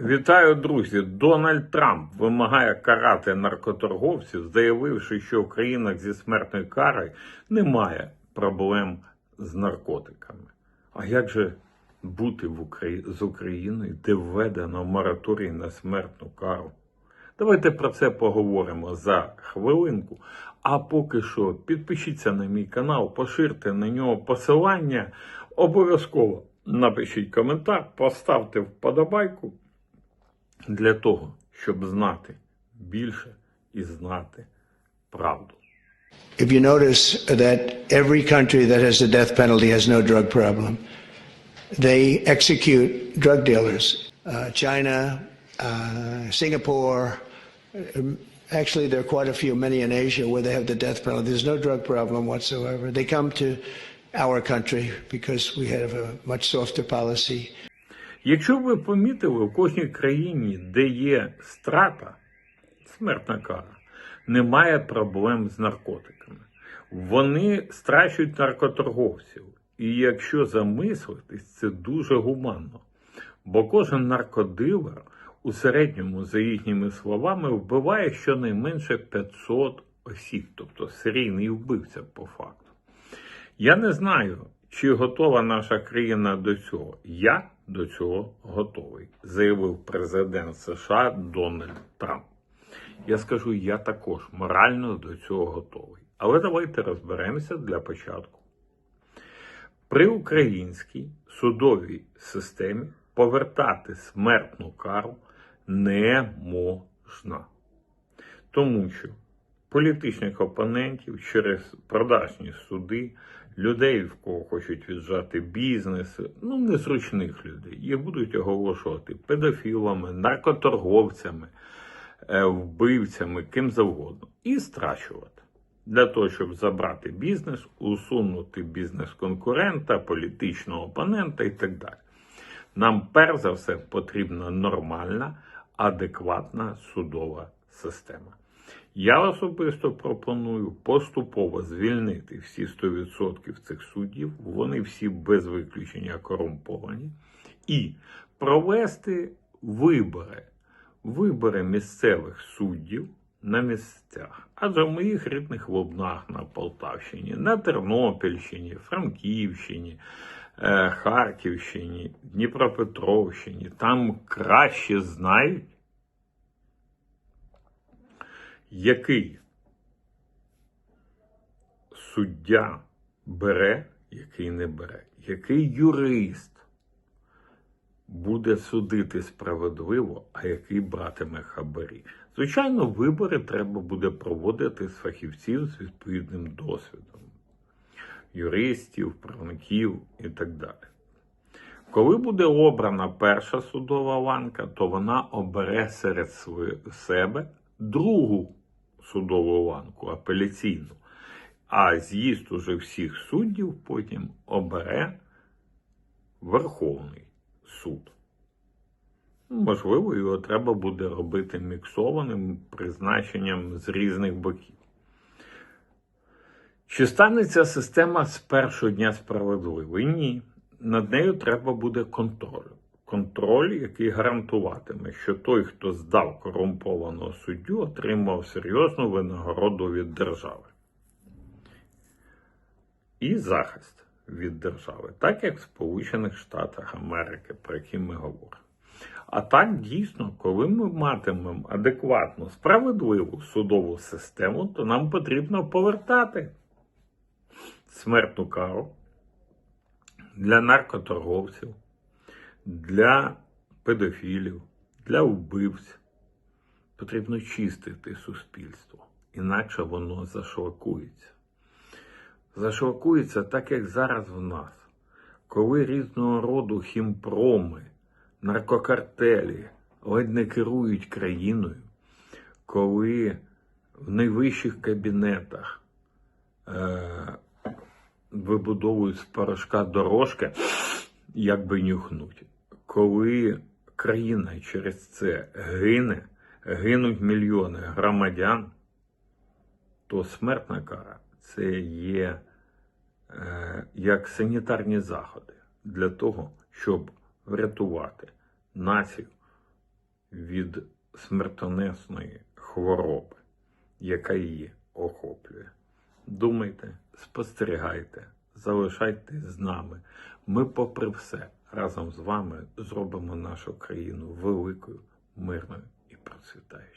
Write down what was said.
Вітаю, друзі! Дональд Трамп вимагає карати наркоторговців, заявивши, що в країнах зі смертною карою немає проблем з наркотиками. А як же бути в Украї... з Україною, де введено мораторій на смертну кару? Давайте про це поговоримо за хвилинку. А поки що підпишіться на мій канал, поширте на нього посилання. Обов'язково напишіть коментар, поставте вподобайку для того, щоб знати більше і знати правду. If you notice that every country that has the death penalty has no drug problem, they execute drug dealers. Uh, China, uh, Singapore, um, actually, there are quite a few, many in Asia, where they have the death penalty. There's no drug problem whatsoever. They come to our country because we have a much softer policy. Якщо ви помітили, в кожній країні, де є страта, смертна кара, немає проблем з наркотиками. Вони страчують наркоторговців. І якщо замислитись, це дуже гуманно. Бо кожен наркодилер у середньому, за їхніми словами, вбиває щонайменше 500 осіб, тобто серійний вбивця по факту. Я не знаю, чи готова наша країна до цього. Я до цього готовий, заявив президент США Дональд Трамп. Я скажу, я також морально до цього готовий. Але давайте розберемося для початку. При українській судовій системі повертати смертну кару не можна. Тому що політичних опонентів через продажні суди, людей, в кого хочуть віджати бізнес, ну незручних людей, їх будуть оголошувати педофілами, наркоторговцями, е, вбивцями, ким завгодно, і страчувати. Для того, щоб забрати бізнес, усунути бізнес-конкурента, політичного опонента і так далі. Нам перш за все потрібна нормальна, адекватна судова система. Я особисто пропоную поступово звільнити всі 100% цих суддів, вони всі без виключення корумповані, і провести вибори, вибори місцевих суддів на місцях. Адже в моїх рідних лобнах на Полтавщині, на Тернопільщині, Франківщині, е, Харківщині, Дніпропетровщині, там краще знають, який суддя бере, який не бере, який юрист буде судити справедливо, а який братиме хабарі. Звичайно, вибори треба буде проводити з фахівців з відповідним досвідом, юристів, правників і так далі. Коли буде обрана перша судова ланка, то вона обере серед себе другу судову ланку, апеляційну. А з'їзд уже всіх суддів потім обере Верховний суд. Можливо, його треба буде робити міксованим призначенням з різних боків. Чи стане ця система з першого дня справедливою? Ні. Над нею треба буде контроль. Контроль, який гарантуватиме, що той, хто здав корумпованого суддю, отримав серйозну винагороду від держави. І захист від держави, так як в Сполучених Штатах Америки, про які ми говоримо. А так дійсно, коли ми матимемо адекватну, справедливу судову систему, то нам потрібно повертати смертну кару для наркоторговців, для педофілів, для вбивців. Потрібно чистити суспільство, інакше воно зашлакується. Зашлакується так, як зараз в нас, коли різного роду хімпроми, наркокартелі ледь не керують країною, коли в найвищих кабінетах е- вибудовують з порошка дорожки, як би нюхнуть. Коли країна через це гине, гинуть мільйони громадян, то смертна кара це є е, як санітарні заходи для того, щоб врятувати націю, від смертонесної хвороби, яка її охоплює. Думайте, спостерігайте, залишайтесь з нами. Ми, попри все, разом з вами зробимо нашу країну великою, мирною і процвітаючою.